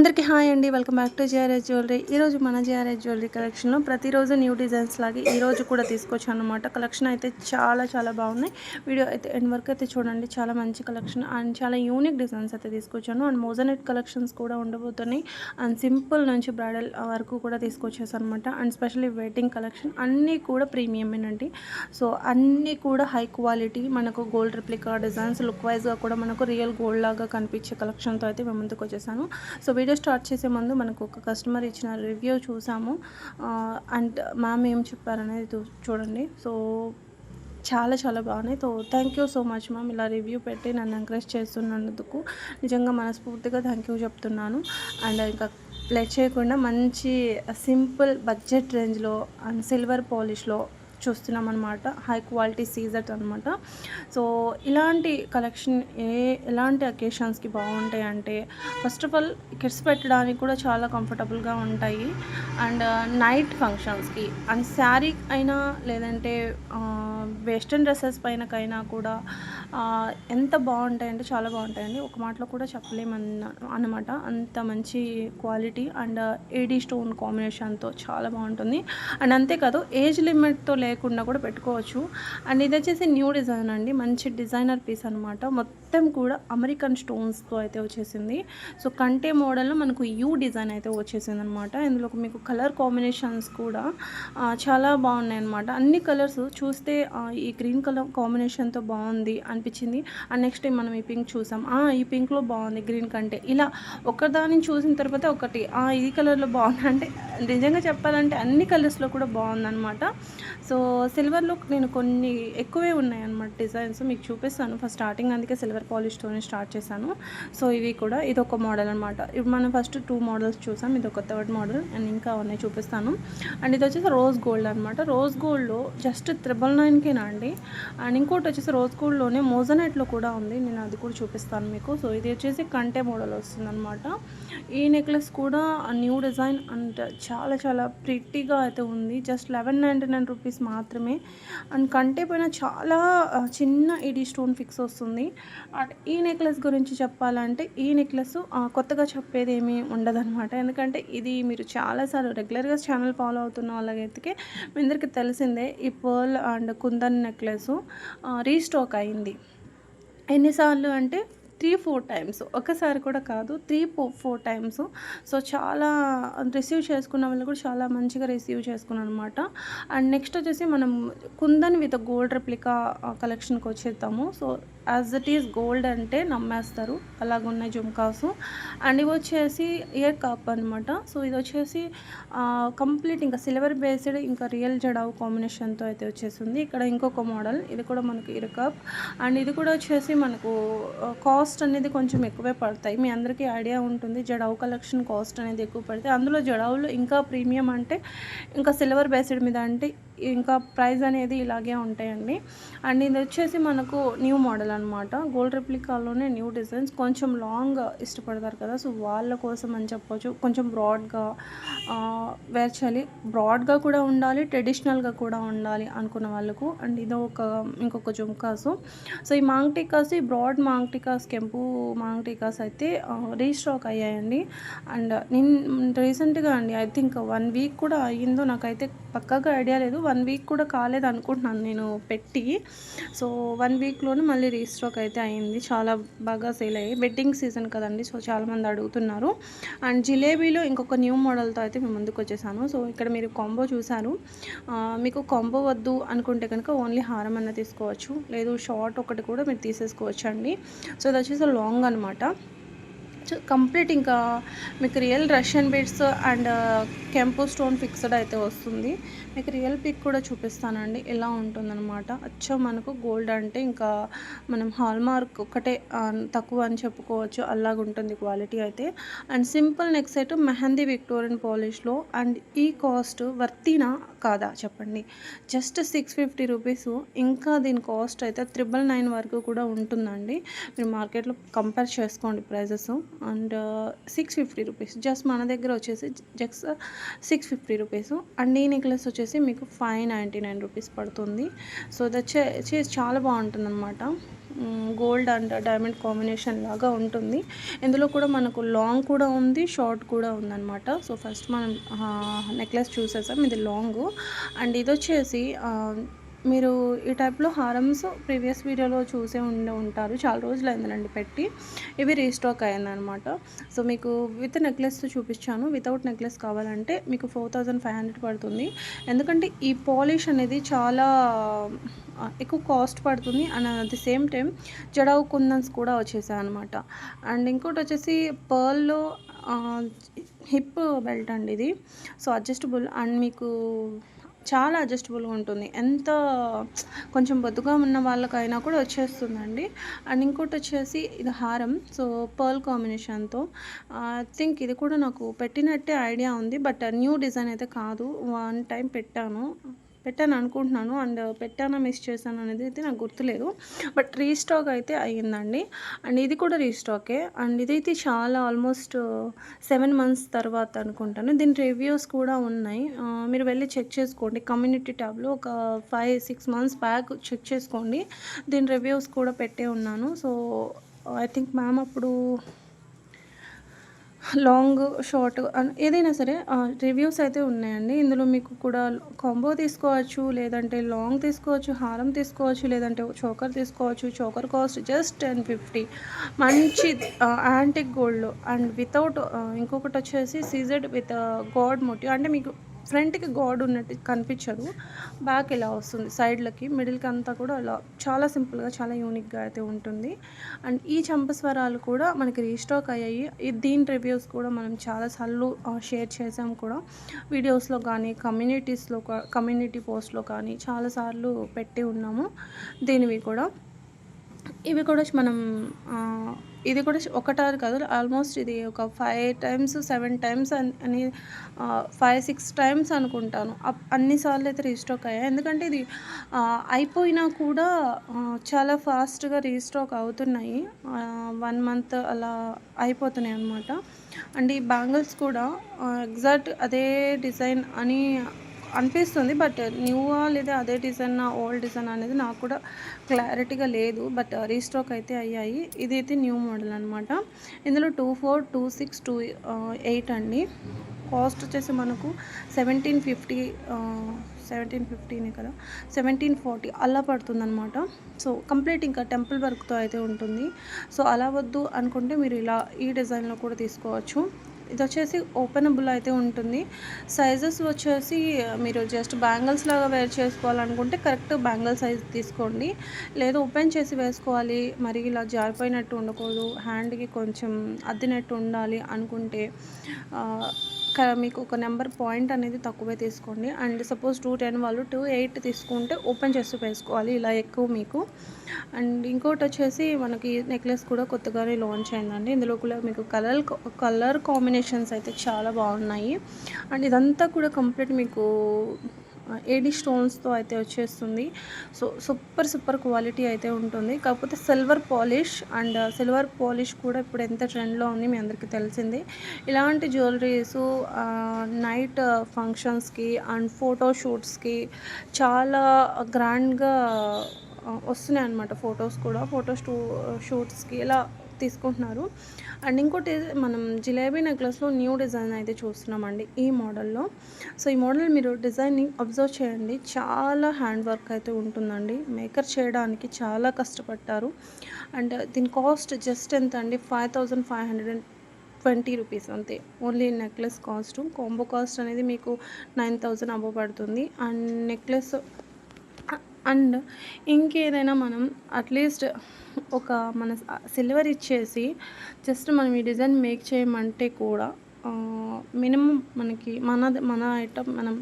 అందరికీ హాయ్ అండి. Welcome back to GRS jewellery. ఈరోజు మన జిఆర్ఎస్ జ్యువెలరీ కలెక్షన్లో ప్రతిరోజు న్యూ డిజైన్స్ లాగే ఈరోజు కూడా తీసుకొచ్చాను అనమాట కలెక్షన్ అయితే చాలా చాలా బాగున్నాయి. వీడియో అయితే ఎండ్ వరకు అయితే చూడండి. చాలా మంచి కలెక్షన్ అండ్ చాలా యూనిక్ డిజైన్స్ అయితే తీసుకొచ్చాను. అండ్ మోజనెట్ కలెక్షన్స్ కూడా ఉండబోతున్నాయి. అండ్ సింపుల్ నుంచి బ్రైడల్ వరకు కూడా తీసుకొచ్చేసాను అనమాట అండ్ స్పెషల్లీ వెడ్డింగ్ కలెక్షన్ అన్నీ కూడా ప్రీమియమేనండి సో అన్నీ కూడా హై క్వాలిటీ మనకు గోల్డ్ రిప్లికా డిజైన్స్ లుక్ వైజ్గా కూడా మనకు రియల్ గోల్డ్ లాగా కనిపించే కలెక్షన్తో అయితే మేము ముందుకు వచ్చేసాను సో వీడియో స్టార్ట్ చేసే ముందు మనకు ఒక కస్టమర్ ఇచ్చిన రివ్యూ చూసాము. అండ్ మ్యామ్ ఏం చెప్పారనేది చూడండి. సో చాలా చాలా బాగున్నాయి. So thank you so much ma'am ఇలా రివ్యూ పెట్టి నన్ను ఎంకరేజ్ చేస్తున్నందుకు నిజంగా మనస్ఫూర్తిగా థ్యాంక్ యూ చెప్తున్నాను. అండ్ ఇంకా ప్లే చేయకుండా మంచి సింపుల్ బడ్జెట్ రేంజ్లో అండ్ సిల్వర్ పాలిష్లో చూస్తున్నాం అనమాట హై క్వాలిటీ సీజర్స్ అనమాట సో ఇలాంటి కలెక్షన్ ఏ ఎలాంటి అకేషన్స్కి బాగుంటాయి అంటే ఫస్ట్ ఆఫ్ ఆల్ కిడ్స్ పెట్టడానికి కూడా చాలా కంఫర్టబుల్గా ఉంటాయి. అండ్ నైట్ ఫంక్షన్స్కి అండ్ శారీ అయినా లేదంటే వెస్ట్రన్ డ్రెస్సెస్ పైనకైనా కూడా ఎంత బాగుంటాయంటే చాలా బాగుంటాయండి. ఒక మాటలో కూడా చెప్పలేమన్న అనమాట అంత మంచి క్వాలిటీ అండ్ ఏడీ స్టోన్ కాంబినేషన్తో చాలా బాగుంటుంది. అండ్ అంతేకాదు ఏజ్ లిమిట్తో లేకుండా కూడా పెట్టుకోవచ్చు. అండ్ ఇది వచ్చేసి న్యూ డిజైన్ అండి. మంచి డిజైనర్ పీస్ అనమాట మొత్తం కూడా అమెరికన్ స్టోన్స్తో అయితే వచ్చేసింది. సో కంటే మోడల్లో మనకు యూ డిజైన్ అయితే వచ్చేసింది అనమాట ఇందులో మీకు కలర్ కాంబినేషన్స్ కూడా చాలా బాగున్నాయి అనమాట అన్ని కలర్స్ చూస్తే ఈ గ్రీన్ కలర్ కాంబినేషన్తో బాగుంది అనిపించింది. అండ్ నెక్స్ట్ టైం మనం ఈ పింక్ చూసాం. ఆ, ఈ పింక్లో బాగుంది గ్రీన్ కంటే. ఇలా ఒకదాని చూసిన తర్వాత ఒకటి ఆ, ఈ కలర్లో బాగుంది. అంటే నిజంగా చెప్పాలంటే అన్ని కలర్స్లో కూడా బాగుందన్నమాట. సో సిల్వర్లో నేను కొన్ని ఎక్కువే ఉన్నాయన్నమాట డిజైన్స్. మీకు చూపిస్తాను. ఫస్ట్ స్టార్టింగ్ అందుకే సిల్వర్ పాలిష్తోనే స్టార్ట్ చేశాను. సో ఇవి కూడా ఇది ఒక మోడల్ అనమాట ఇప్పుడు మనం ఫస్ట్ టూ మోడల్స్ చూసాం. ఇది ఒక థర్డ్ మోడల్ అండ్ ఇంకా ఉన్నాయి చూపిస్తాను. అండ్ ఇది వచ్చేసి రోజ్ గోల్డ్ అనమాట రోజ్ గోల్డ్లో జస్ట్ త్రిబుల్ నైన్కేనా అండి? అండ్ ఇంకోటి వచ్చేసి రోజ్ గోల్డ్లోనే మోజనైట్లో కూడా ఉంది. నేను అది కూడా చూపిస్తాను మీకు. సో ఇది వచ్చేసి కంటే మోడల్ వస్తుందన్నమాట. ఈ నెక్లెస్ కూడా న్యూ డిజైన్ అండ్ చాలా చాలా ప్రిట్టీగా అయితే ఉంది. Just eleven ninety nine rupees మాత్రమే. అండ్ కంటే పైన చాలా చిన్న ఇడి స్టోన్ ఫిక్స్ వస్తుంది. అండ్ ఈ నెక్లెస్ గురించి చెప్పాలంటే ఈ నెక్లెస్ కొత్తగా చెప్పేది ఏమీ ఉండదన్నమాట. ఎందుకంటే ఇది మీరు చాలాసార్లు రెగ్యులర్గా ఛానల్ ఫాలో అవుతున్న వాళ్ళకైతే మీ అందరికీ తెలిసిందే ఈ pearl and kundan necklace restock అయింది. ఎన్నిసార్లు అంటే త్రీ ఫోర్ టైమ్స్. ఒకసారి కూడా కాదు త్రీ ఫోర్ టైమ్స్. సో చాలా రిసీవ్ చేసుకున్న వాళ్ళు కూడా చాలా మంచిగా రిసీవ్ చేసుకున్నాను అనమాట అండ్ నెక్స్ట్ వచ్చేసి మనం కుందన్ విత్ గోల్డ్ రెప్లికా కలెక్షన్కి వచ్చేద్దాము. So as it is gold అంటే నమ్మేస్తారు. అలాగున్నాయి జుమ్కాస్. అండ్ ఇవి వచ్చేసి ఇయర్ కాప్ అనమాట సో ఇది వచ్చేసి కంప్లీట్ ఇంకా సిల్వర్ బేస్డ్ ఇంకా రియల్ జడావు కాంబినేషన్తో అయితే వచ్చేసింది. ఇక్కడ ఇంకొక మోడల్. ఇది కూడా మనకు ఇయర్ కాప్. అండ్ ఇది కూడా వచ్చేసి మనకు కాస్ట్ కాస్ట్ అనేది కొంచెం ఎక్కువే పడతాయి. మీ అందరికీ ఐడియా ఉంటుంది. జడావు కలెక్షన్ కాస్ట్ అనేది ఎక్కువ పడితే అందులో జడావులు ఇంకా ప్రీమియం అంటే ఇంకా సిల్వర్ బేస్డ్ మీద అంటే ఇంకా ప్రైస్ అనేది ఇలాగే ఉంటాయండి. అండ్ ఇది వచ్చేసి మనకు న్యూ మోడల్ అనమాట గోల్డ్ రెప్లికాలోనే న్యూ డిజైన్స్. కొంచెం లాంగ్ ఇష్టపడతారు కదా సో వాళ్ళ కోసం అని చెప్పొచ్చు. కొంచెం బ్రాడ్గా వేర్ చేయాలి బ్రాడ్గా కూడా ఉండాలి ట్రెడిషనల్గా కూడా ఉండాలి అనుకున్న వాళ్ళకు. అండ్ ఇది ఒక ఇంకొక జుమ్కాసు. సో ఈ మాంగ్ టీకాస్ ఈ బ్రాడ్ మాంగ్ టీకాస్ కెంపు మాంగ్ టీకాస్ అయితే రీస్టాక్ అయ్యాయండి. అండ్ నేను రీసెంట్గా అండి ఐ థింక్ వన్ వీక్ కూడా అయ్యిందో నాకైతే పక్కాగా ఐడియా లేదు. వన్ వీక్ కూడా కాలేదు అనుకుంటున్నాను నేను పెట్టి. సో వన్ వీక్లోనే మళ్ళీ రీస్టాక్ అయితే అయింది. చాలా బాగా సేల్ అయ్యాయి. వెడ్డింగ్ సీజన్ కదండి సో చాలామంది అడుగుతున్నారు. అండ్ జిలేబీలో ఇంకొక న్యూ మోడల్తో అయితే మేము ముందుకు వచ్చేసాను. సో ఇక్కడ మీరు కాంబో చూసారు మీకు కాంబో వద్దు అనుకుంటే కనుక ఓన్లీ హారం అన్న తీసుకోవచ్చు. లేదు షార్ట్ ఒకటి కూడా మీరు తీసేసుకోవచ్చు అండి సో ఇది వచ్చేసి లాంగ్ అనమాట కంప్లీట్ ఇంకా మీకు రియల్ రష్యన్ బీడ్స్ అండ్ కెంపో స్టోన్ ఫిక్స్డ్ అయితే వస్తుంది. మీకు రియల్ పిక్ కూడా చూపిస్తానండి. ఎలా ఉంటుందన్నమాట. అచ్చం మనకు గోల్డ్ అంటే ఇంకా మనం హాల్మార్క్ ఒకటే తక్కువ అని చెప్పుకోవచ్చు. అలాగ ఉంటుంది క్వాలిటీ అయితే. And simple neck set mehndi Victorian పాలిష్లో and ఈ కాస్ట్ వర్తీనా కాదా చెప్పండి. జస్ట్ సిక్స్ ఫిఫ్టీ రూపీస్ ఇంకా దీని కాస్ట్ అయితే త్రిబుల్ నైన్ వరకు కూడా ఉంటుందండి. మీరు మార్కెట్లో కంపేర్ చేసుకోండి prices and six fifty rupees just మన దగ్గర వచ్చేసి just six fifty rupees and ఈ నెక్లెస్ వచ్చేసి మీకు ఫైవ్ నైంటీ నైన్ రూపీస్ పడుతుంది. సో ఇది వచ్చే చాలా బాగుంటుంది అనమాట గోల్డ్ అండ్ డైమండ్ కాంబినేషన్ లాగా ఉంటుంది. ఇందులో కూడా మనకు లాంగ్ కూడా ఉంది షార్ట్ కూడా ఉందన్నమాట. సో ఫస్ట్ మనం నెక్లెస్ చూసేసాం ఇది లాంగ్. అండ్ ఇది వచ్చేసి మీరు ఈ టైప్లో హారమ్స్ ప్రీవియస్ వీడియోలో చూసే ఉండే ఉంటారు. చాలా రోజులు అయిందనండి పెట్టి. ఇవి రీస్టాక్ అయిందనమాట సో మీకు విత్ నెక్లెస్ చూపించాను వితౌట్ నెక్లెస్ కావాలంటే మీకు ఫోర్ థౌజండ్ ఫైవ్ హండ్రెడ్ పడుతుంది. ఎందుకంటే ఈ పాలిష్ అనేది చాలా ఎక్కువ కాస్ట్ పడుతుంది. And at the same time jadau kundans కూడా వచ్చేసాయి అనమాట అండ్ ఇంకోటి వచ్చేసి పర్ల్లో హిప్ బెల్ట్ అండి ఇది. So adjustable. అండ్ మీకు చాలా అడ్జస్టబుల్గా ఉంటుంది. ఎంత కొంచెం బొద్దుగా ఉన్న వాళ్ళకైనా కూడా వచ్చేస్తుందండి. అండ్ ఇంకోటి వచ్చేసి ఇది హారం. సో పర్ల్ కాంబినేషన్తో. ఐ థింక్ ఇది కూడా నాకు పెట్టినట్టే ఐడియా ఉంది. బట్ న్యూ డిజైన్ అయితే కాదు. వన్ టైం పెట్టాను. పెట్టాను అనుకుంటున్నాను. అండ్ పెట్టానా మిస్ చేశాను అనేది అయితే నాకు గుర్తులేదు. బట్ రీస్టాక్ అయితే అయ్యిందండి. అండ్ ఇది కూడా రీస్టాకే. అండ్ ఇదైతే చాలా ఆల్మోస్ట్ సెవెన్ మంత్స్ తర్వాత అనుకుంటాను. దీని రివ్యూస్ కూడా ఉన్నాయి. మీరు వెళ్ళి చెక్ చేసుకోండి. కమ్యూనిటీ ట్యాబ్లో ఒక five six months back check చేసుకోండి. దీని రివ్యూస్ కూడా పెట్టే ఉన్నాను. సో ఐ థింక్ మ్యామ్ అప్పుడు లాంగ్ షార్ట్ ఏదైనా సరే రివ్యూస్ అయితే ఉన్నాయండి. ఇందులో మీకు కూడా కాంబో తీసుకోవచ్చు లేదంటే లాంగ్ తీసుకోవచ్చు హారం తీసుకోవచ్చు లేదంటే చోకర్ తీసుకోవచ్చు. Choker cost just ten fifty. మంచి యాంటిక్ గోల్డ్. అండ్ వితౌట్ ఇంకొకటి వచ్చేసి సీజెడ్ విత్ గాడ్ మోటివ్. అంటే మీకు ఫ్రంట్కి గాడ్ ఉన్నట్టు కనిపించదు. బ్యాక్ ఇలా వస్తుంది? సైడ్లకి మిడిల్కి అంతా కూడా అలా చాలా సింపుల్గా చాలా యూనిక్గా అయితే ఉంటుంది. అండ్ ఈ చంపస్వరాలు కూడా మనకి రీస్టాక్ అయ్యాయి. దీని రివ్యూస్ కూడా మనం చాలాసార్లు షేర్ చేసాం కూడా. వీడియోస్లో కానీ కమ్యూనిటీస్లో కమ్యూనిటీ పోస్ట్లో కానీ చాలాసార్లు పెట్టి ఉన్నాము. దీనివి కూడా. ఇవి కూడా మనం ఇది కూడా ఒకటారు కాదు ఆల్మోస్ట్ ఇది ఒక ఫైవ్ టైమ్స్ సెవెన్ టైమ్స్ అని ఫైవ్ సిక్స్ టైమ్స్ అనుకుంటాను. అప్- అన్నిసార్లు అయితే రీస్టాక్ అయ్యాయి. ఎందుకంటే ఇది అయిపోయినా కూడా చాలా ఫాస్ట్గా రీస్టాక్ అవుతున్నాయి. వన్ మంత్ అలా అయిపోతున్నాయి అనమాట అండ్ ఈ బ్యాంగిల్స్ కూడా ఎగ్జాక్ట్ అదే డిజైన్ అని అనిపిస్తుంది బట్ న్యూవా లేదా అదే డిజైన్ ఓల్డ్ డిజైన్ అనేది నాకు కూడా క్లారిటీగా లేదు. బట్ రీస్టాక్ అయితే అయ్యాయి. ఇదైతే న్యూ మోడల్ అనమాట ఇందులో two four two six two eight అండి. కాస్ట్ వచ్చేసి మనకు సెవెంటీన్ ఫిఫ్టీ సెవెంటీన్ ఫిఫ్టీనే కదా? సెవెంటీన్ ఫార్టీ అలా పడుతుందనమాట సో కంప్లీట్ ఇంకా టెంపుల్ వర్క్తో అయితే ఉంటుంది. సో అలా వద్దు అనుకుంటే మీరు ఇలా ఈ డిజైన్లో కూడా తీసుకోవచ్చు. ఇది వచ్చేసి ఓపెనబుల్ అయితే ఉంటుంది. సైజెస్ వచ్చేసి మీరు జస్ట్ బ్యాంగిల్స్ లాగా వేర్ చేసుకోవాలనుకుంటే కరెక్ట్ బ్యాంగిల్ సైజ్ తీసుకోండి. లేదు ఓపెన్ చేసి వేసుకోవాలి. మరి ఇలా జారిపోయినట్టు ఉండకూడదు. హ్యాండ్కి కొంచెం అద్దినట్టు ఉండాలి అనుకుంటే మీకు ఒక నెంబర్ పాయింట్ అనేది తక్కువే తీసుకోండి. అండ్ సపోజ్ టూ టెన్ వాళ్ళు టూ ఎయిట్ తీసుకుంటే ఓపెన్ చేసి వేసుకోవాలి ఇలా ఎక్కువ మీకు. అండ్ ఇంకోటి వచ్చేసి మనకి నెక్లెస్ కూడా కొత్తగానే లాంచ్ అయిందండి. ఇందులో కూడా మీకు కలర్ కలర్ కాంబినేషన్స్ అయితే చాలా బాగున్నాయి. అండ్ ఇదంతా కూడా కంప్లీట్ మీకు ఏడి స్టోన్స్తో అయితే వచ్చేస్తుంది. సో సూపర్ సూపర్ క్వాలిటీ అయితే ఉంటుంది. కాకపోతే silver polish and silver polish కూడా ఇప్పుడు ఎంత ట్రెండ్లో ఉంది మీ అందరికీ తెలిసింది. ఇలాంటి జ్యువెలరీస్ నైట్ ఫంక్షన్స్కి అండ్ ఫోటో షూట్స్కి చాలా గ్రాండ్గా వస్తున్నాయి అన్నమాట ఫొటోస్ కూడా. ఫోటో స్టూ షూట్స్కి ఇలా తీసుకుంటున్నారు. అండ్ ఇంకోటి మనం జిలేబీ నెక్లెస్లో న్యూ డిజైన్ అయితే చూస్తున్నామండి ఈ మోడల్లో. సో ఈ మోడల్ మీరు డిజైన్ని అబ్జర్వ్ చేయండి. చాలా హ్యాండ్ వర్క్ అయితే ఉంటుందండి. మేకర్ చేయడానికి చాలా కష్టపడ్డారు. అండ్ దీని కాస్ట్ జస్ట్ ఎంత అండి five thousand five hundred and twenty rupees అంతే. Only necklace cost. Combo cost అనేది మీకు నైన్ థౌజండ్ అబో పడుతుంది. అండ్ నెక్లెస్ అండ్ ఇంకేదైనా మనం అట్లీస్ట్ ఒక మన సిల్వర్ ఇచ్చేసి జస్ట్ మనం ఈ డిజైన్ మేక్ చేయమంటే కూడా మినిమం మనకి మన మన ఐటమ్ మనం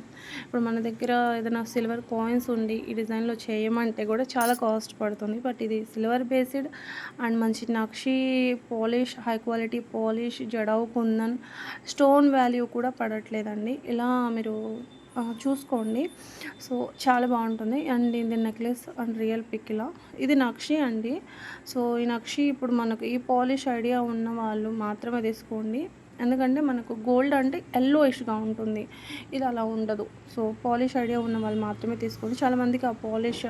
ఇప్పుడు మన దగ్గర ఏదైనా సిల్వర్ కాయిన్స్ ఉండి ఈ డిజైన్లో చేయమంటే కూడా చాలా కాస్ట్ పడుతుంది. బట్ ఇది సిల్వర్ బేస్డ్ అండ్ మంచి nakshi polish high quality polish jadau kundan stone value కూడా పడట్లేదండి. ఇలా మీరు చూసుకోండి. సో చాలా బాగుంటుంది. అండ్ ఇది నెక్లెస్ అండ్ రియల్ పిక్లా ఇది నక్షి అండి. సో ఈ నక్షి ఇప్పుడు మనకు ఈ పాలిష్ ఐడియా ఉన్న వాళ్ళు మాత్రమే తీసుకోండి. ఎందుకంటే మనకు గోల్డ్ అంటే ఎల్లోయిష్గా ఉంటుంది. ఇది అలా ఉండదు. సో పాలిష్ ఐడియా ఉన్న వాళ్ళు మాత్రమే తీసుకోండి. చాలామందికి ఆ పాలిష్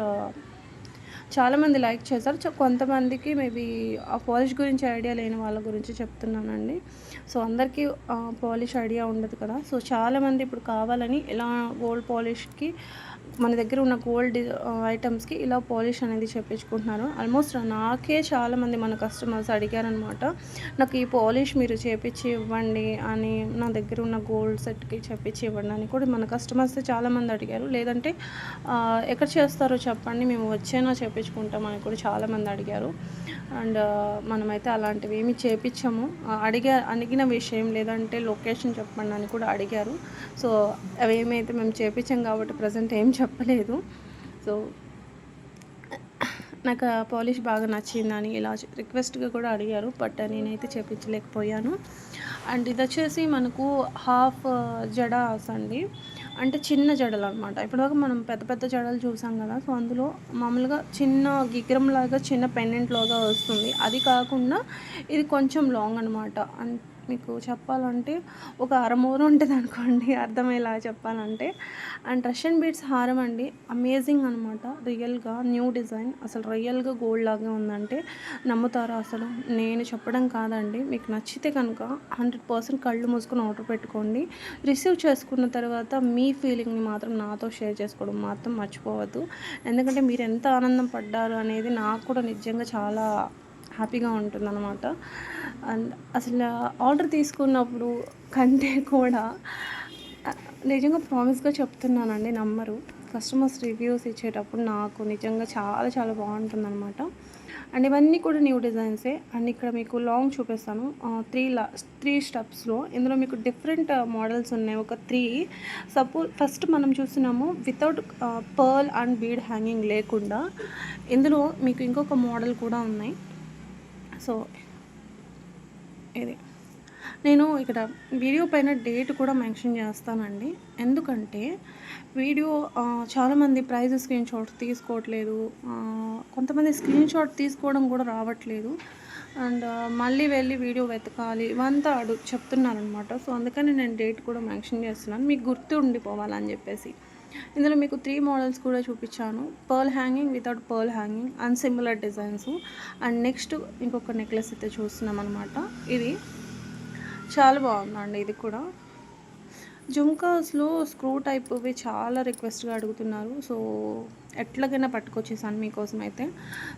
చాలామంది లైక్ చేశారు. కొంతమందికి మేబీ ఆ పాలిష్ గురించి ఐడియా లేని వాళ్ళ గురించి చెప్తున్నానండి. సో అందరికీ పాలిష్ ఐడియా ఉండదు కదా. సో చాలామంది ఇప్పుడు కావాలని ఇలా గోల్డ్ పాలిష్కి మన దగ్గర ఉన్న గోల్డ్ ఐటమ్స్కి ఇలా పాలిష్ అనేది చెప్పించుకుంటున్నారు ఆల్మోస్ట్ నాకే చాలామంది మన కస్టమర్స్ అడిగారనమాట నాకు ఈ పాలిష్ మీరు చేపించి ఇవ్వండి అని నా దగ్గర ఉన్న గోల్డ్ సెట్కి చేపించి ఇవ్వండి అని కూడా మన కస్టమర్స్ చాలామంది అడిగారు. లేదంటే ఎక్కడ చేస్తారో చెప్పండి మేము వచ్చేనా చేపించుకుంటాం అని కూడా చాలామంది అడిగారు. అండ్ మనమైతే అలాంటివి ఏమి చేపించాము. అడిగా అడిగిన విషయం లేదంటే లొకేషన్ చెప్పండి అని కూడా అడిగారు. సో అవి ఏమైతే మేము చేపించాం కాబట్టి ప్రజెంట్ ఏం చెప్పలేదు. సో నాకు ఆ పాలిష్ బాగా నచ్చిందని ఇలా రిక్వెస్ట్గా కూడా అడిగారు బట్ నేనైతే చేపించలేకపోయాను అండ్ ఇది వచ్చేసి మనకు హాఫ్ జడాస్ అండి అంటే చిన్న జడలు అనమాట ఇప్పటివరకు మనం పెద్ద పెద్ద జడలు చూసాం కదా సో అందులో మామూలుగా చిన్న గిగ్రం లాగా చిన్న పెండెంట్ లాగా వస్తుంది. అది కాకుండా ఇది కొంచెం లాంగ్ అనమాట అంటే మీకు చెప్పాలంటే ఒక అరమూర ఉంటుంది అనుకోండి అర్థమయ్యేలా చెప్పాలంటే. అండ్ రష్యన్ బీడ్స్ హారం అండి అమేజింగ్ అనమాట రియల్గా న్యూ డిజైన్ అసలు రియల్గా గోల్డ్ లాగా ఉందంటే నమ్ముతారా అసలు? నేను చెప్పడం కాదండి. మీకు నచ్చితే కనుక హండ్రెడ్ పర్సెంట్ కళ్ళు మూసుకొని ఆర్డర్ పెట్టుకోండి. రిసీవ్ చేసుకున్న తర్వాత మీ ఫీలింగ్ని మాత్రం నాతో షేర్ చేసుకోవడం మాత్రం మర్చిపోవద్దు. ఎందుకంటే మీరు ఎంత ఆనందం పడ్డారు అనేది నాకు కూడా నిజంగా చాలా హ్యాపీగా ఉంటుందన్నమాట. అండ్ అసలు ఆర్డర్ తీసుకున్నప్పుడు కంటే కూడా నిజంగా ప్రామిస్గా చెప్తున్నానండి నమ్మరు. కస్టమర్స్ రివ్యూస్ ఇచ్చేటప్పుడు నాకు నిజంగా చాలా చాలా బాగుంటుందన్నమాట. అండ్ ఇవన్నీ కూడా న్యూ డిజైన్సే. అండ్ ఇక్కడ మీకు లాంగ్ చూపిస్తాను. త్రీ లా త్రీ స్టెప్స్లో ఇందులో మీకు డిఫరెంట్ మోడల్స్ ఉన్నాయి. ఒక త్రీ సపోజ్ ఫస్ట్ మనం చూస్తున్నాము without pearl and bead hanging లేకుండా ఇందులో మీకు ఇంకొక మోడల్ కూడా ఉన్నాయి. సో ఇది. నేను ఇక్కడ వీడియో పైన డేట్ కూడా మెన్షన్ చేస్తానండి. ఎందుకంటే వీడియో చాలామంది ప్రైజ్ స్క్రీన్ షాట్ తీసుకోవట్లేదు. కొంతమంది స్క్రీన్ షాట్ తీసుకోవడం కూడా రావట్లేదు. అండ్ మళ్ళీ వెళ్ళి వీడియో వెతకాలి ఇవంతా అడు చెప్తున్నారనమాట సో అందుకని నేను డేట్ కూడా మెన్షన్ చేస్తున్నాను. మీకు గుర్తు ఉండిపోవాలని చెప్పేసి. ఇందులో మీకు త్రీ మోడల్స్ కూడా చూపించాను. Pearl hanging without pearl hanging and similar designs and next ఇంకొక నెక్లెస్ అయితే చూస్తున్నాం అనమాట ఇది చాలా బాగుందండి ఇది కూడా. జుమ్కాస్లో స్క్రూ టైప్వి చాలా రిక్వెస్ట్గా అడుగుతున్నారు. సో ఎట్లాగైనా పట్టుకొచ్చేసాను మీకోసం అయితే.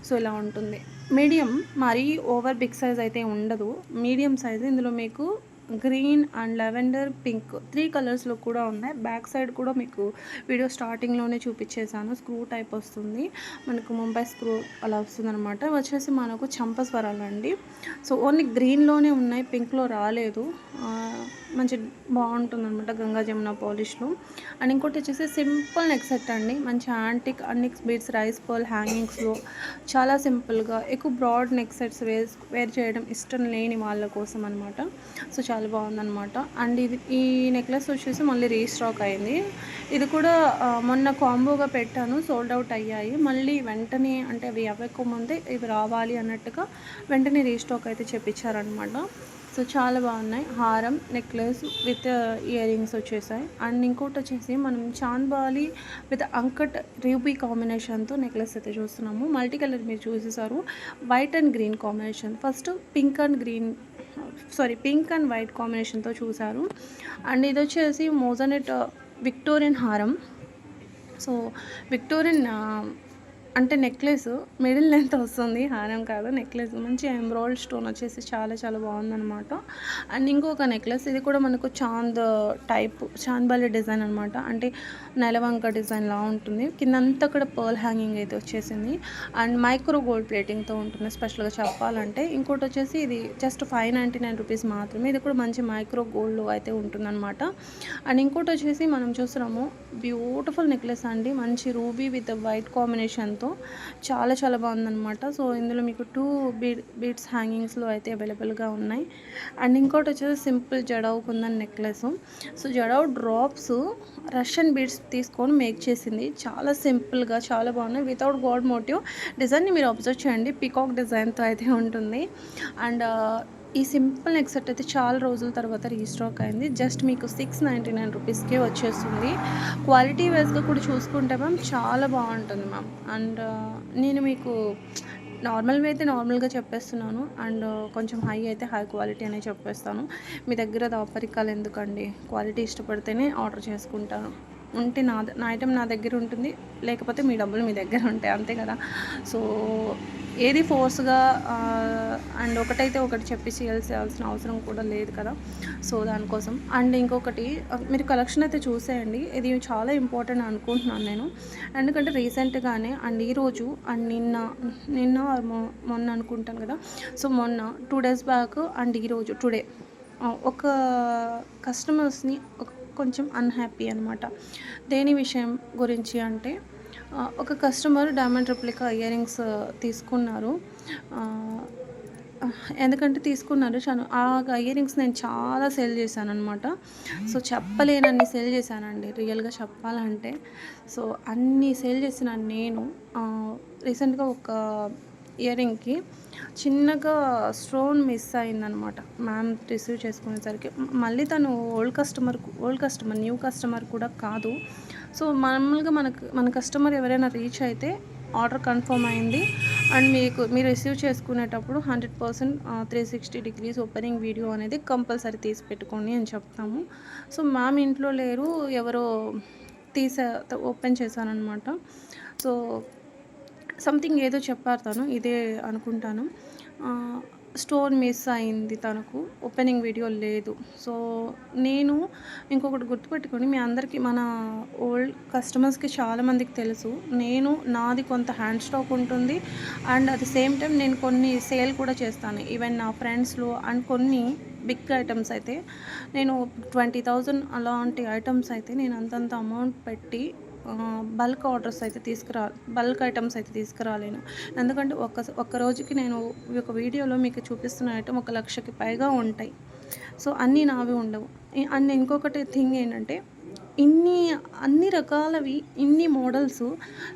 సో ఇలా ఉంటుంది. మీడియం మరీ ఓవర్ బిగ్ సైజ్ అయితే ఉండదు. మీడియం సైజ్ ఇందులో మీకు green and lavender pink. Three కలర్స్లో కూడా ఉన్నాయి. బ్యాక్ సైడ్ కూడా మీకు వీడియో స్టార్టింగ్లోనే చూపించేశాను. స్క్రూ టైప్ వస్తుంది. మనకు ముంబై స్క్రూ అలా వస్తుంది అనమాట వచ్చేసి మనకు చంపస్వరాలండి సో ఓన్లీ గ్రీన్లోనే ఉన్నాయి. పింక్లో రాలేదు. మంచి బాగుంటుంది అనమాట గంగా జమున పాలిష్లో అండ్ ఇంకోటి వచ్చేసి సింపుల్ నెక్ సెట్ అండి. మంచి యాంటిక్ అన్నిక్స్ బీడ్స్ రైస్ పర్ల్ హ్యాంగింగ్స్లో చాలా సింపుల్గా ఎక్కువ బ్రాడ్ నెక్ సెట్స్ వేస్ వేర్ చేయడం ఇష్టం లేని వాళ్ళ కోసం అనమాట సో చాలా బాగుందనమాట అండ్ ఇది ఈ నెక్లెస్ వచ్చేసి మళ్ళీ రీస్టాక్ అయింది. ఇది కూడా మొన్న కాంబోగా పెట్టాను సోల్డ్ అవుట్ అయ్యాయి. మళ్ళీ వెంటనే అంటే అవి అవ్వకముందే ఇవి రావాలి అన్నట్టుగా వెంటనే రీస్టాక్ అయితే చెప్పించారనమాట సో చాలా బాగున్నాయి. హారం నెక్లెస్ విత్ ఇయర్ రింగ్స్ వచ్చేసాయి. అండ్ ఇంకోటి వచ్చేసి మనం చాంద్బాలి విత్ అంకట్ రూబీ కాంబినేషన్తో నెక్లెస్ అయితే చూస్తున్నాము. మల్టీ కలర్ మీరు చూసేసారు. White and green combination. First pink and green sorry pink and white కాంబినేషన్తో చూసారు అండ్ ఇది వచ్చేసి మోజనెట్ uh, విక్టోరియన్ హారం. సో విక్టోరియన్ అంటే నెక్లెస్ మిడిల్ లెంత్ వస్తుంది హారం కాదు నెక్లెస్. మంచి ఎంబ్రాయిడ్ స్టోన్ వచ్చేసి చాలా చాలా బాగుందన్నమాట. అండ్ ఇంకొక నెక్లెస్ ఇది కూడా మనకు చాంద్ టైప్ చాంద్బాలి డిజైన్ అనమాట అంటే నెలవంక డిజైన్లా ఉంటుంది. కిందంతా కూడా పర్ల్ హ్యాంగింగ్ అయితే వచ్చేసింది. అండ్ మైక్రో గోల్డ్ ప్లేటింగ్తో ఉంటుంది స్పెషల్గా చెప్పాలంటే. ఇంకోటి వచ్చేసి ఇది just five ninety nine rupees మాత్రమే. ఇది కూడా మంచి మైక్రో గోల్డ్ అయితే ఉంటుందన్నమాట. అండ్ ఇంకోటి వచ్చేసి మనం చూస్తున్నాము బ్యూటిఫుల్ నెక్లెస్ అండి. మంచి రూబీ విత్ వైట్ కాంబినేషన్తో చాలా చాలా బాగుందనమాట సో ఇందులో మీకు టూ బీడ్ బీడ్స్ హ్యాంగింగ్స్లో అయితే అవైలబుల్గా ఉన్నాయి. అండ్ ఇంకోటి వచ్చేసి simple jadau kundan necklace so jadau drops Russian beads తీసుకొని మేక్ చేసింది. చాలా సింపుల్గా చాలా బాగున్నాయి. వితౌట్ గోల్డ్ మోటివ్ డిజైన్ని మీరు అబ్జర్వ్ చేయండి. పికాక్ డిజైన్తో అయితే ఉంటుంది. అండ్ ఈ సింపుల్ నెక్ సెట్ అయితే చాలా రోజుల తర్వాత రీస్టాక్ అయింది. జస్ట్ మీకు సిక్స్ నైంటీ నైన్ రూపీస్కే వచ్చేస్తుంది. క్వాలిటీ వైజ్గా కూడా చూసుకుంటే మ్యామ్ చాలా బాగుంటుంది మ్యామ్. అండ్ నేను మీకు నార్మల్గా అయితే నార్మల్గా చెప్పేస్తున్నాను. అండ్ కొంచెం హై అయితే హై క్వాలిటీ అనే చెప్పేస్తాను. మీ దగ్గర దాపరికాలు ఎందుకండి? క్వాలిటీ ఇష్టపడితేనే ఆర్డర్ చేసుకుంటాను. ఉంటే నా నా ఐటెం నా దగ్గర ఉంటుంది. లేకపోతే మీ డబ్బులు మీ దగ్గర ఉంటాయి. అంతే కదా? సో ఏది ఫోర్స్గా అండ్ ఒకటైతే ఒకటి చెప్పి చేయాల్సిన అవసరం కూడా లేదు కదా. సో దానికోసం. అండ్ ఇంకొకటి మీరు కలెక్షన్ అయితే చూసేయండి. ఇది చాలా ఇంపార్టెంట్ అనుకుంటున్నాను నేను. ఎందుకంటే రీసెంట్గానే అండ్ ఈరోజు అండ్ నిన్న నిన్న మొన్న అనుకుంటాను కదా. సో మొన్న టూ డేస్ బ్యాక్ అండ్ ఈరోజు టుడే ఒక కస్టమర్స్ని ఒక కొంచెం అన్హ్యాపీ అనమాట దేని విషయం గురించి అంటే ఒక customer diamond replica earrings తీసుకున్నారు. ఎందుకంటే తీసుకున్నారు చాను ఆ ఇయర్ రింగ్స్ నేను చాలా సేల్ చేశాను అనమాట సో చెప్పలేనన్ని సేల్ చేశానండి రియల్గా చెప్పాలంటే. సో అన్నీ సేల్ చేసిన నేను రీసెంట్గా ఒక ఇయర్ రింగ్కి చిన్నగా స్టోన్ మిస్ అయిందనమాట మ్యామ్ రిసీవ్ చేసుకునేసరికి. మళ్ళీ తను old customer old customer new customer కూడా కాదు. సో మామూలుగా మనకు మన కస్టమర్ ఎవరైనా రీచ్ అయితే ఆర్డర్ కన్ఫర్మ్ అయింది. అండ్ మీకు మీరు రిసీవ్ చేసుకునేటప్పుడు hundred percent three sixty degrees opening video అనేది కంపల్సరీ తీసి పెట్టుకోండి అని చెప్తాము. సో మ్యామ్ ఇంట్లో లేరు ఎవరో తీసే ఓపెన్ చేశానమాట సో సంథింగ్ ఏదో చెప్పారు తను ఇదే అనుకుంటాను. స్టోన్ మిస్ అయింది తనకు. ఓపెనింగ్ వీడియో లేదు. సో నేను ఇంకొకటి గుర్తుపెట్టుకొని మీ అందరికీ మన ఓల్డ్ కస్టమర్స్కి చాలామందికి తెలుసు. నేను నాది కొంత హ్యాండ్ స్టాక్ ఉంటుంది. And at the same time నేను కొన్ని సేల్ కూడా చేస్తాను. ఈవెన్ నా ఫ్రెండ్స్లో అండ్ కొన్ని బిగ్ ఐటమ్స్ అయితే. నేను ట్వంటీ థౌజండ్ అలాంటి ఐటమ్స్ అయితే నేను అంతంత అమౌంట్ పెట్టి బల్క్ ఆర్డర్స్ అయితే తీసుకురా బల్క్ ఐటమ్స్ అయితే తీసుకురాలేను. ఎందుకంటే ఒక ఒక్క రోజుకి నేను ఒక వీడియోలో మీకు చూపిస్తున్న ఐటమ్ ఒక లక్షకి పైగా ఉంటాయి. సో అన్నీ నావి ఉండవు. అండ్ ఇంకొకటి థింగ్ ఏంటంటే ఇన్ని అన్ని రకాలవి ఇన్ని మోడల్స్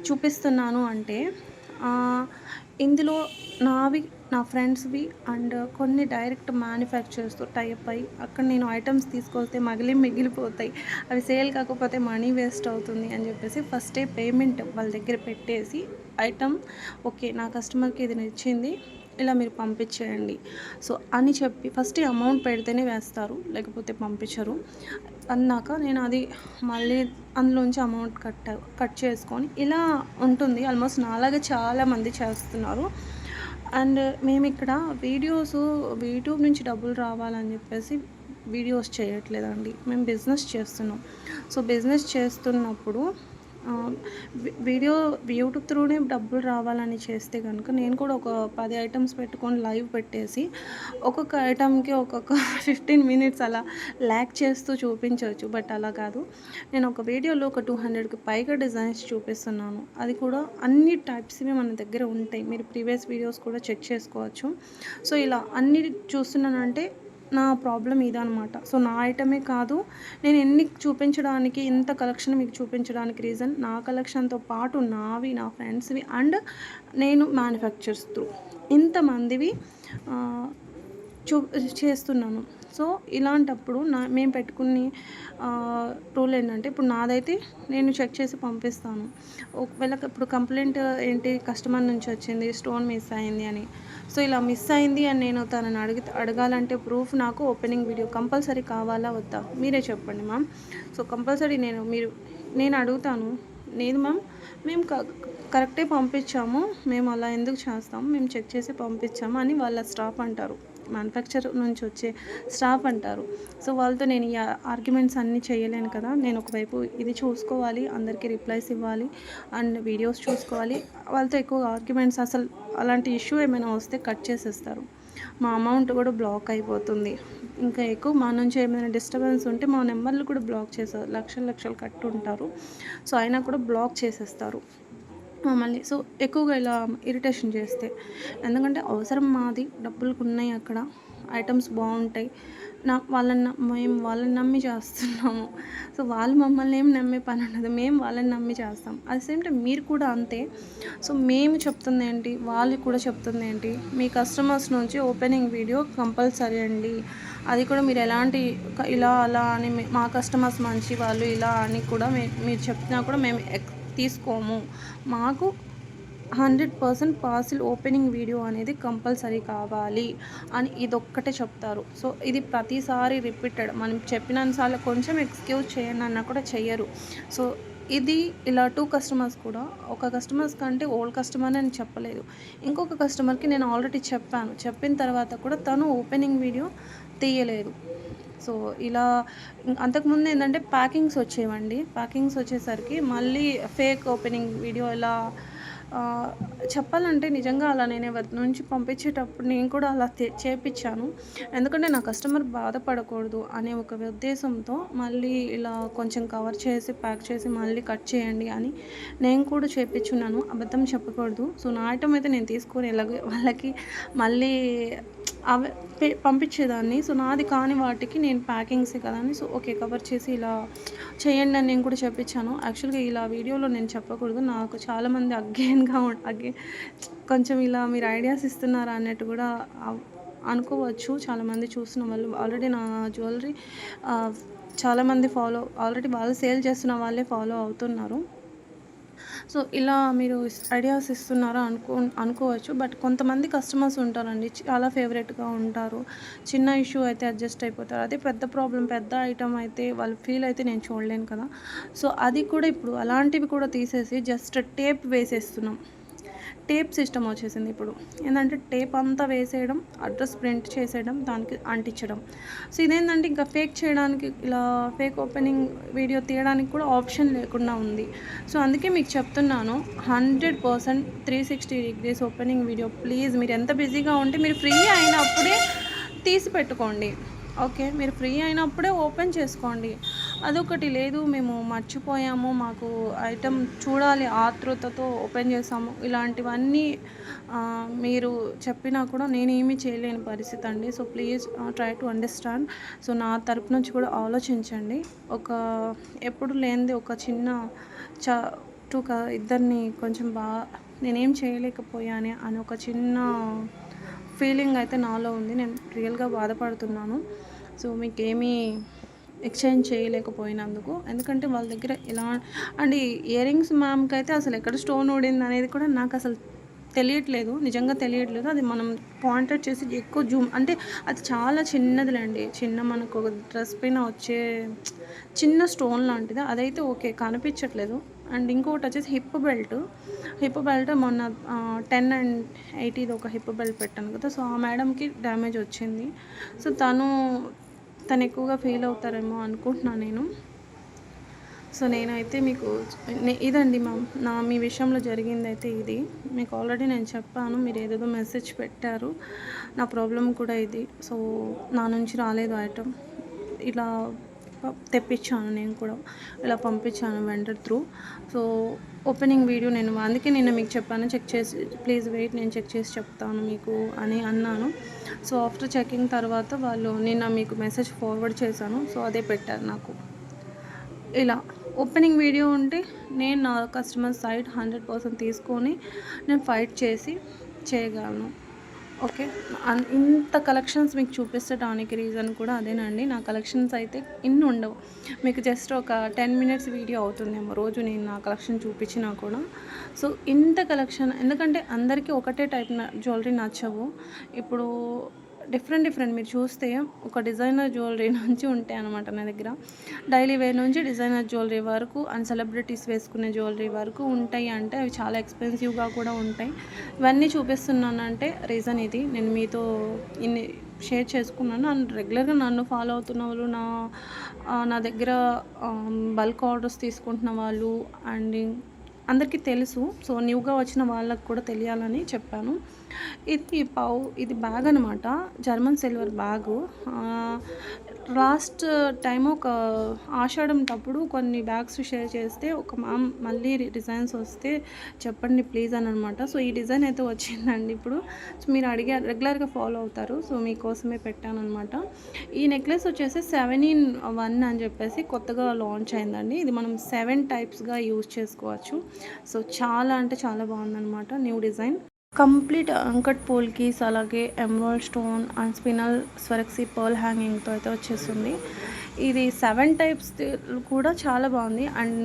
చూపిస్తున్నాను అంటే ఇందులో నావి నా ఫ్రెండ్స్వి అండ్ కొన్ని డైరెక్ట్ మ్యానుఫ్యాక్చర్స్తో టైప్ అయ్యి అక్కడ నేను ఐటమ్స్ తీసుకొస్తే మగిలి మిగిలిపోతాయి. అవి సేల్ కాకపోతే మనీ వేస్ట్ అవుతుంది అని చెప్పేసి ఫస్టే పేమెంట్ వాళ్ళ దగ్గర పెట్టేసి ఐటమ్ ఓకే నా కస్టమర్కి ఇది నచ్చింది ఇలా మీరు పంపించేయండి. సో అని చెప్పి ఫస్ట్ అమౌంట్ పెడితేనే వేస్తారు లేకపోతే పంపించరు. అన్నాక నేను అది మళ్ళీ అందులోంచి అమౌంట్ కట్ కట్ చేసుకొని ఇలా ఉంటుంది. ఆల్మోస్ట్ నాలాగా చాలామంది చేస్తున్నారు. అండ్ మేము ఇక్కడ వీడియోస్ యూట్యూబ్ నుంచి డబ్బులు రావాలని చెప్పేసి వీడియోస్ చేయట్లేదండి. మేము బిజినెస్ చేస్తున్నాం. సో బిజినెస్ చేస్తున్నప్పుడు వీడియో యూట్యూబ్ త్రూనే డబ్బులు రావాలని చేస్తే కనుక నేను కూడా ఒక పది ఐటమ్స్ పెట్టుకొని లైవ్ పెట్టేసి ఒక్కొక్క ఐటమ్కి ఒక్కొక్క ఫిఫ్టీన్ మినిట్స్ అలా ల్యాక్ చేస్తూ చూపించవచ్చు. బట్ అలా కాదు. నేను ఒక వీడియోలో ఒక టూ హండ్రెడ్కి పైగా డిజైన్స్ చూపిస్తున్నాను. అది కూడా అన్ని టైప్స్వి మన దగ్గర ఉంటాయి. మీరు ప్రీవియస్ వీడియోస్ కూడా చెక్ చేసుకోవచ్చు. సో ఇలా అన్ని చూస్తున్నానంటే నా ప్రాబ్లం ఇదనమాట సో నా ఐటమే కాదు నేను ఎన్ని చూపించడానికి ఇంత కలెక్షన్ మీకు చూపించడానికి రీజన్ నా కలెక్షన్తో పాటు నావి నా ఫ్రెండ్స్వి అండ్ నేను మ్యానుఫ్యాక్చర్స్ త్రూ ఇంతమందివి చూ చేస్తున్నాను. సో ఇలాంటప్పుడు నా మేము పెట్టుకునే రూల్ ఏంటంటే ఇప్పుడు నాదైతే నేను చెక్ చేసి పంపిస్తాను. ఒకవేళ ఇప్పుడు కంప్లైంట్ ఏంటి కస్టమర్ నుంచి వచ్చింది స్టోన్ మిస్ అయింది అని సో ఇలా మిస్ అయింది అని నేను తనని అడిగి అడగాలంటే ప్రూఫ్ నాకు ఓపెనింగ్ వీడియో కంపల్సరీ కావాలా వద్దా? మీరే చెప్పండి మ్యామ్ సో కంపల్సరీ నేను మీరు నేను అడుగుతాను. లేదు మ్యామ్ మేము కరెక్టే పంపించాము. మేము అలా ఎందుకు చేస్తాము మేము చెక్ చేసి పంపించాము అని వాళ్ళ స్టాఫ్ అంటారు. మ్యానుఫ్యాక్చర్ నుంచి వచ్చే స్టాఫ్ అంటారు. సో వాళ్ళతో నేను ఈ ఆర్గ్యుమెంట్స్ అన్నీ చేయలేను కదా. నేను ఒకవైపు ఇది చూసుకోవాలి అందరికీ రిప్లైస్ ఇవ్వాలి అండ్ వీడియోస్ చూసుకోవాలి. వాళ్ళతో ఎక్కువ ఆర్గ్యుమెంట్స్ అసలు అలాంటి ఇష్యూ ఏమైనా వస్తే కట్ చేసేస్తారు. మా అమౌంట్ కూడా బ్లాక్ అయిపోతుంది. ఇంకా ఎక్కువ మా నుంచి ఏమైనా డిస్టర్బెన్స్ ఉంటే మా నెంబర్లు కూడా బ్లాక్ చేస్తారు లక్షలు లక్షలు కట్టుంటారు. సో అయినా కూడా బ్లాక్ చేసేస్తారు. మళ్ళీ. సో ఎక్కువగా ఇలా ఇరిటేషన్ చేస్తే ఎందుకంటే అవసరం మాది డబ్బులకు ఉన్నాయి అక్కడ ఐటమ్స్ బాగుంటాయి. నా వాళ్ళని మేము వాళ్ళని నమ్మి చేస్తున్నాము. సో వాళ్ళు మమ్మల్ని ఏం నమ్మే పని ఉండదు. మేము వాళ్ళని నమ్మి చేస్తాం. అట్ సేమ్ టైం మీరు కూడా అంతే. సో మేము చెప్తుంది ఏంటి? వాళ్ళు కూడా చెప్తుంది ఏంటి? మీ కస్టమర్స్ నుంచి ఓపెనింగ్ వీడియో కంపల్సరీ అండి. అది కూడా మీరు ఎలాంటి ఇలా అలా అని మా కస్టమర్స్ మంచి వాళ్ళు ఇలా అని కూడా మీరు చెప్తున్నా కూడా మేము తీసుకోము. మాకు hundred percent parcel opening video అనేది కంపల్సరీ కావాలి అని ఇదొక్కటే చెప్తారు. సో ఇది ప్రతిసారి రిపీటెడ్. మనం చెప్పినసార్లు కొంచెం ఎక్స్క్యూజ్ చేయండి అన్నా కూడా చేయరు సో ఇది ఇలా టూ కస్టమర్స్ కూడా ఒక కస్టమర్స్ కంటే ఓల్డ్ కస్టమర్ అని చెప్పలేదు. ఇంకొక కస్టమర్కి నేను ఆల్రెడీ చెప్పాను. చెప్పిన తర్వాత కూడా తను ఓపెనింగ్ వీడియో తీయలేదు. సో ఇలా అంతకుముందు ఏంటంటే ప్యాకింగ్స్ వచ్చేవండి. ప్యాకింగ్స్ వచ్చేసరికి మళ్ళీ ఫేక్ ఓపెనింగ్ వీడియో ఇలా చెప్పాలంటే నిజంగా అలా నేను ఎవరి నుంచి పంపించేటప్పుడు నేను కూడా అలా చేపించాను ఎందుకంటే నా కస్టమర్ బాధపడకూడదు అనే ఒక ఉద్దేశంతో మళ్ళీ ఇలా కొంచెం కవర్ చేసి ప్యాక్ చేసి మళ్ళీ కట్ చేయండి అని నేను కూడా చేపించున్నాను అబద్ధం చెప్పకూడదు. సో నా ఐటమ్ అయితే నేను తీసుకొని ఎలాగో వాళ్ళకి మళ్ళీ అవి పంపించేదాన్ని. సో నాది కాని వాటికి నేను ప్యాకింగ్సే కదా అని. సో ఓకే కవర్ చేసి ఇలా చేయండి అని నేను కూడా చెప్పించాను. యాక్చువల్గా ఇలా వీడియోలో నేను చెప్పకూడదు. నాకు చాలామంది అగ్గేన్గా అగ్గే కొంచెం ఇలా మీరు ఐడియాస్ ఇస్తున్నారా అన్నట్టు కూడా అవ్- అనుకోవచ్చు. చాలామంది చూస్తున్న వాళ్ళు. ఆల్రెడీ నా జ్యువెలరీ చాలామంది ఫాలో ఆల్రెడీ వాళ్ళు సేల్ చేస్తున్న వాళ్ళే ఫాలో అవుతున్నారు. సో ఇలా మీరు ఐడియాస్ ఇస్తున్నారా అనుకో అనుకోవచ్చు. బట్ కొంతమంది కస్టమర్స్ ఉంటారండి. చాలా ఫేవరెట్గా ఉంటారు. చిన్న ఇష్యూ అయితే అడ్జస్ట్ అయిపోతారు. అదే పెద్ద ప్రాబ్లం పెద్ద ఐటమ్ అయితే వాళ్ళు ఫీల్ అయితే నేను చూడలేను కదా. సో అది కూడా ఇప్పుడు అలాంటివి కూడా తీసేసి జస్ట్ టేప్ వేసేస్తున్నాం. టేప్ సిస్టమ్ వచ్చేసింది ఇప్పుడు. ఏంటంటే టేప్ అంతా వేసేయడం అడ్రస్ ప్రింట్ చేసేయడం దానికి అంటించడం. సో ఇదేంటంటే ఇంకా ఫేక్ చేయడానికి ఇలా ఫేక్ ఓపెనింగ్ వీడియో తీయడానికి కూడా ఆప్షన్ లేకుండా ఉంది. సో అందుకే మీకు చెప్తున్నాను hundred percent three sixty degrees opening video please మీరు ఎంత బిజీగా ఉంటే మీరు ఫ్రీ అయినప్పుడే తీసి పెట్టుకోండి. ఓకే మీరు ఫ్రీ అయినప్పుడే ఓపెన్ చేసుకోండి. అదొకటి లేదు మేము మర్చిపోయాము మాకు ఐటెం చూడాలి ఆతృతతో ఓపెన్ చేసాము. ఇలాంటివన్నీ మీరు చెప్పినా కూడా నేను ఏమీ చేయలేని పరిస్థితి అండి. So please try to understand. So నా తరపు నుంచి కూడా ఆలోచించండి. ఒక ఎప్పుడు లేనిది ఒక చిన్న చ టూ క ఇద్దరిని కొంచెం బాగా నేనేం చేయలేకపోయానే అని ఒక చిన్న ఫీలింగ్ అయితే నాలో ఉంది. నేను రియల్గా బాధపడుతున్నాను. సో మీకేమీ ఎక్స్చేంజ్ చేయలేకపోయినందుకు. ఎందుకంటే వాళ్ళ దగ్గర ఎలా అండ్ ఇయర్ రింగ్స్ మ్యామ్కి అయితే అసలు ఎక్కడ స్టోన్ ఊడింది అనేది కూడా నాకు అసలు తెలియట్లేదు. నిజంగా తెలియట్లేదు. అది మనం పాయింటెడ్ చేసి ఎక్కువ జూమ్ అంటే అది చాలా చిన్నదిలేండి. చిన్న మనకు ఒక డ్రెస్ పైన వచ్చే చిన్న స్టోన్ లాంటిది. అదైతే ఓకే కనిపించట్లేదు. అండ్ ఇంకొకటి వచ్చేసి హిప్ బెల్ట్ హిప్ బెల్ట్ మొన్న టెన్ అండ్ ఎయిటీది ఒక హిప్ బెల్ట్ పెట్టాను కదా. సో ఆ మేడంకి డ్యామేజ్ వచ్చింది. సో తను తను ఎక్కువగా ఫీల్ అవుతారేమో అనుకుంటున్నాను నేను. సో నేనైతే మీకు నే- ఇదండి మా నా మీ విషయంలో జరిగింది అయితే ఇది. మీకు ఆల్రెడీ నేను చెప్పాను మీరు ఏదేదో మెసేజ్ పెట్టారు. నా ప్రాబ్లం కూడా ఇది. సో నా నుంచి రాలేదు ఐటమ్. ఇలా తెప్పించాను నేను కూడా. ఇలా పంపించాను vendor through. So opening video నేను అందుకే నేను మీకు చెప్పాను చెక్ చేసి ప్లీజ్ వెయిట్ నేను చెక్ చేసి చెప్తాను మీకు అని అన్నాను. సో ఆఫ్టర్ చెకింగ్ తర్వాత వాళ్ళు నిన్న మీకు మెసేజ్ ఫార్వర్డ్ చేశాను. సో అదే పెట్టారు నాకు. ఇలా ఓపెనింగ్ వీడియో ఉంటే నేను నా కస్టమర్ సైడ్ హండ్రెడ్ పర్సెంట్ తీసుకొని నేను ఫైట్ చేసి చేయగలను. ఓకే. అన్- ఇంత కలెక్షన్స్ మీకు చూపించడానికి రీజన్ కూడా అదేనండి. నా కలెక్షన్స్ అయితే ఇన్ని ఉండవు. మీకు జస్ట్ ఒక టెన్ మినిట్స్ వీడియో అవుతుందేమో రోజు నేను నా కలెక్షన్ చూపించినా కూడా. సో ఇంత కలెక్షన్ ఎందుకంటే అందరికీ ఒకటే టైప్ జ్యువెలరీ నచ్చవు. ఇప్పుడు డిఫరెంట్ డిఫరెంట్. మీరు చూస్తే ఒక డిజైనర్ జ్యువెలరీ నుంచి ఉంటాయి అనమాట నా దగ్గర. డైలీ వేర్ నుంచి డిజైనర్ జ్యువెలరీ వరకు అండ్ సెలబ్రిటీస్ వేసుకునే జ్యువెలరీ వరకు ఉంటాయి అంటే అవి చాలా ఎక్స్పెన్సివ్గా కూడా ఉంటాయి. ఇవన్నీ చూపిస్తున్నానంటే రీజన్ ఇది. నేను మీతో ఇన్ని షేర్ చేసుకున్నాను. అండ్ రెగ్యులర్గా నన్ను ఫాలో అవుతున్న వాళ్ళు నా నా దగ్గర బల్క్ ఆర్డర్స్ తీసుకుంటున్న వాళ్ళు అండ్ అందరికీ తెలుసు. సో న్యూగా వచ్చిన వాళ్ళకి కూడా తెలియాలని చెప్పాను. ఇది పౌ ఇది బ్యాగ్ అనమాట German silver bag last time ఒక ఆషాడంటప్పుడు కొన్ని బ్యాగ్స్ షేర్ చేస్తే ఒక మ్యామ్ మళ్ళీ డిజైన్స్ వస్తే చెప్పండి ప్లీజ్ అని అనమాట. సో ఈ డిజైన్ అయితే వచ్చిందండి ఇప్పుడు. సో మీరు అడిగే రెగ్యులర్గా ఫాలో అవుతారు. సో మీకోసమే పెట్టాను అనమాట ఈ నెక్లెస్ వచ్చేసి సెవెన్ ఇన్ వన్ అని చెప్పేసి కొత్తగా లాంచ్ అయిందండి. ఇది మనం సెవెన్ టైప్స్గా యూజ్ చేసుకోవచ్చు. సో చాలా అంటే చాలా బాగుందన్నమాట new design. Complete uncut polkis అలాగే emerald stone and spinel Swarovski pearl హ్యాంగింగ్తో అయితే వచ్చేస్తుంది. ఇది సెవెన్ టైప్స్ కూడా చాలా బాగుంది. అండ్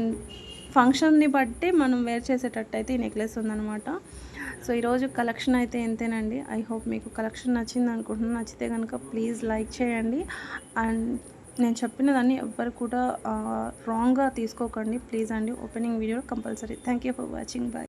ఫంక్షన్ని బట్టి మనం వేర్ చేసేటట్టు అయితే ఈ నెక్లెస్ ఉందన్నమాట. సో ఈరోజు కలెక్షన్ అయితే ఎంతేనండి ఐ హోప్ మీకు కలెక్షన్ నచ్చింది అనుకుంటున్నాను నచ్చితే కనుక ప్లీజ్ లైక్ చేయండి. అండ్ నేను చెప్పిన దాన్ని ఎవ్వరు కూడా రాంగ్గా తీసుకోకండి. ప్లీజ్ అండి opening video compulsory. Thank you for watching bye